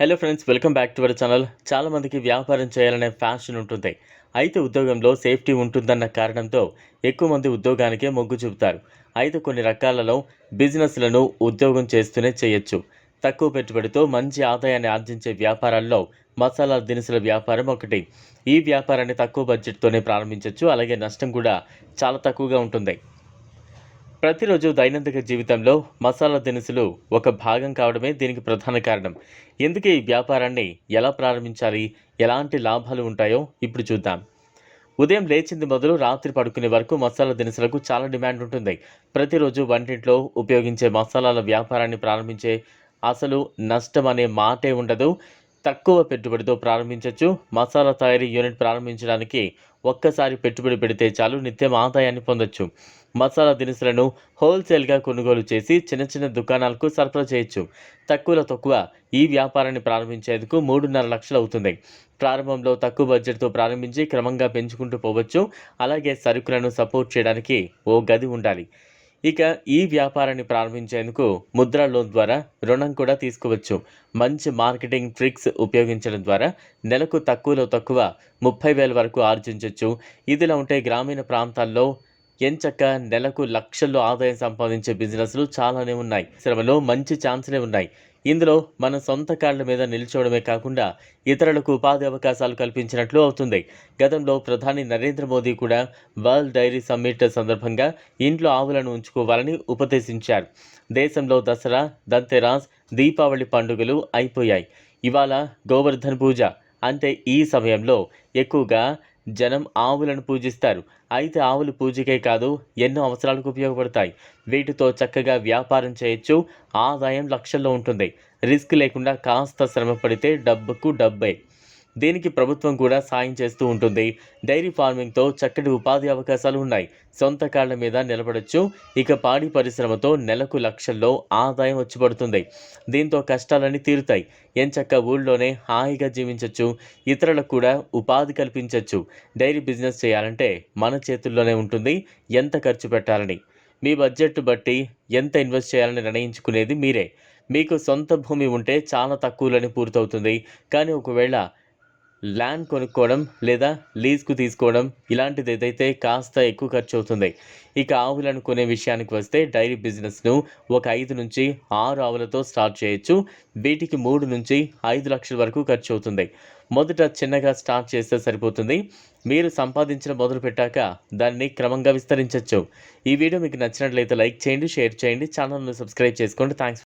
Hello friends welcome back to our channel చాలామందికి వ్యాపారం చేయాలనే ఫ్యాషన్ ఉంటుంది. అయితే ఉద్యోగంలో సేఫ్టీ ఉంటుందన్న కారణంతో ఎక్కువ మంది ఉద్యోగానికే మొగ్గు చూపుతారు. అయితే కొన్ని రకాలలో బిజినెస్లను ఉద్యోగం చేస్తూనే చేయొచ్చు. తక్కువ పెట్టుబడితో మంచి ఆదాయాన్ని ఆర్జించే వ్యాపారాల్లో మసాలా దినుసుల వ్యాపారం ఒకటి. ఈ వ్యాపారాన్ని తక్కువ బడ్జెట్తోనే ప్రారంభించవచ్చు అలాగే నష్టం కూడా చాలా తక్కువగా ఉంటుంది. ప్రతిరోజు దైనందిక జీవితంలో మసాలా దినుసులు ఒక భాగం కావడమే దీనికి ప్రధాన కారణం. ఎందుకు ఈ వ్యాపారాన్ని ఎలా ప్రారంభించాలి? ఎలాంటి లాభాలు ఉంటాయో ఇప్పుడు చూద్దాం. ఉదయం లేచింది మొదలు రాత్రి పడుకునే వరకు మసాలా దినుసులకు చాలా డిమాండ్ ఉంటుంది. ప్రతిరోజు వంటింట్లో ఉపయోగించే మసాలాల వ్యాపారాన్ని ప్రారంభించే అసలు నష్టం అనే మాటే ఉండదు. తక్కువ పెట్టుబడితో ప్రారంభించవచ్చు మసాలా తయారీ యూనిట్ ప్రారంభించడానికి ఒక్కసారి పెట్టుబడి పెడితే చాలు నిత్యం ఆదాయాన్ని పొందొచ్చు. మసాలా దినుసులను హోల్సేల్గా కొనుగోలు చేసి చిన్న చిన్న దుకాణాలకు సరఫరా చేయొచ్చు. తక్కువలో తక్కువ ఈ వ్యాపారాన్ని ప్రారంభించేందుకు మూడున్నర లక్షలు అవుతుంది ప్రారంభంలో తక్కువ బడ్జెట్తో ప్రారంభించి క్రమంగా పెంచుకుంటూ పోవచ్చు. అలాగే సరుకులను సపోర్ట్ చేయడానికి ఓ గది ఉండాలి. ఇక ఈ వ్యాపారాన్ని ప్రారంభించేందుకు ముద్రా లోన్ ద్వారా రుణం కూడా తీసుకోవచ్చు. మంచి మార్కెటింగ్ ట్రిక్స్ ఉపయోగించడం ద్వారా నెలకు తక్కువలో తక్కువ ముప్పై వేల వరకు ఆర్జించవచ్చు ఇదిలా ఉంటే గ్రామీణ ప్రాంతాల్లో ఎంచక్క నెలకు లక్షల్లో ఆదాయం సంపాదించే బిజినెస్లు చాలానే ఉన్నాయి. శ్రమలో మంచి ఛాన్స్లే ఉన్నాయి. ఇందులో మన సొంత కాళ్ళ మీద నిల్చోవడమే కాకుండా ఇతరులకు ఉపాధి అవకాశాలు కల్పించినట్లు అవుతుంది. గతంలో ప్రధాని నరేంద్ర మోదీ కూడా వరల్డ్ డైరీ సమ్మిట్ సందర్భంగా ఇంట్లో ఆవులను ఉంచుకోవాలని ఉపదేశించారు. దేశంలో దసరా దంతెరాస్ దీపావళి పండుగలు అయిపోయాయి. ఇవాళ గోవర్ధన్ పూజ. అంటే ఈ సమయంలో ఎక్కువగా జనం ఆవులను పూజిస్తారు. అయితే ఆవులు పూజకే కాదు ఎన్నో అవసరాలకు ఉపయోగపడతాయి. వీటితో చక్కగా వ్యాపారం చేయొచ్చు. ఆదాయం లక్షల్లో ఉంటుంది. రిస్క్ లేకుండా కాస్త శ్రమ పడితే డబ్బుకు డబ్బే. దీనికి ప్రభుత్వం కూడా సాయం చేస్తూ ఉంటుంది. డైరీ ఫార్మింగ్తో చక్కటి ఉపాధి అవకాశాలు ఉన్నాయి. సొంత కాళ్ళ మీద నిలబడొచ్చు. ఇక పాడి పరిశ్రమతో నెలకు లక్షల్లో ఆదాయం వచ్చి పడుతుంది దీంతో కష్టాలన్నీ తీరుతాయి. ఎంచక్క ఊళ్ళోనే హాయిగా జీవించవచ్చు ఇతరులకు కూడా ఉపాధి కల్పించవచ్చు డైరీ బిజినెస్ చేయాలంటే మన చేతుల్లోనే ఉంటుంది. ఎంత ఖర్చు పెట్టాలని? మీ బడ్జెట్ బట్టి ఎంత ఇన్వెస్ట్ చేయాలని నిర్ణయించుకునేది మీరే. మీకు సొంత భూమి ఉంటే చాలా తక్కువలోనే పూర్తవుతుంది. కానీ ఒకవేళ ల్యాండ్ కొనుక్కోవడం లేదా లీజ్కు తీసుకోవడం ఇలాంటిది ఏదైతే కాస్త ఎక్కువ ఖర్చు అవుతుంది. ఇక ఆవులను కొనే విషయానికి వస్తే డైరీ బిజినెస్ను ఒక ఐదు నుంచి ఆరు ఆవులతో స్టార్ట్ చేయొచ్చు. వీటికి మూడు నుంచి ఐదు లక్షల వరకు ఖర్చు అవుతుంది. మొదట చిన్నగా స్టార్ట్ చేస్తే సరిపోతుంది. మీరు సంపాదించిన మొదలు పెట్టాక దాన్ని క్రమంగా విస్తరించవచ్చు ఈ వీడియో మీకు నచ్చినట్లయితే లైక్ చేయండి షేర్ చేయండి ఛానల్ను సబ్స్క్రైబ్ చేసుకోండి. థ్యాంక్స్